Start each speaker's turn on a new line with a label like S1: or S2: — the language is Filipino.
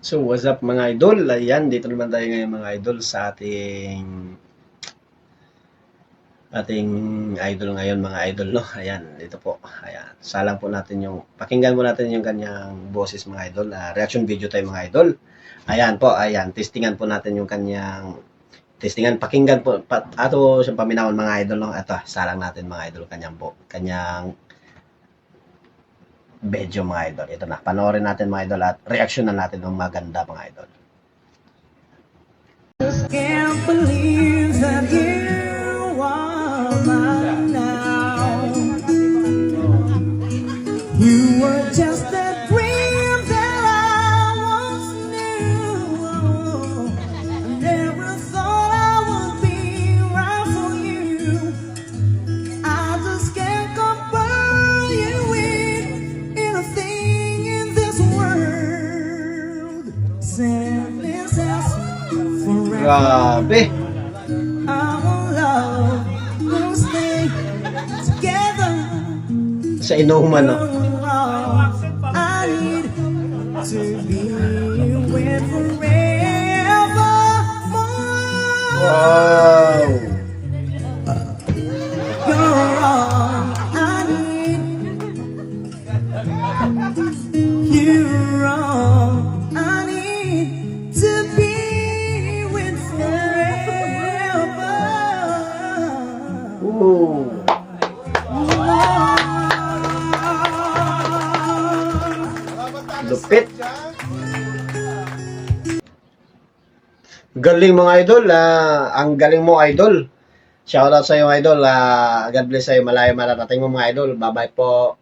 S1: So, what's up mga idol? Ayan, dito naman tayo ngayon mga idol sa ating ating idol ngayon mga idol no. Ayan, dito po. Ayan. Salang po natin yung pakinggan po natin yung kanyang boses mga idol. Ah, reaction video tayo mga idol. Ayan po, ayan. Testingan po natin yung kanyang testingan pakinggan po pat, ato sa paminawon mga idol no. Ito, salang natin mga idol kanyang po. Kanyang video mga idol. Ito na, panoorin natin mga idol at reaksyonan natin ng maganda mga idol.
S2: just can't believe
S1: Grabe! Sa inuman, no? Wow!
S2: You're
S1: Lupit! Galing mga idol, ah, ang galing mo idol. Shoutout sa iyo idol. ah, God bless sa iyo, malayo mararating mo mga idol. Bye-bye po.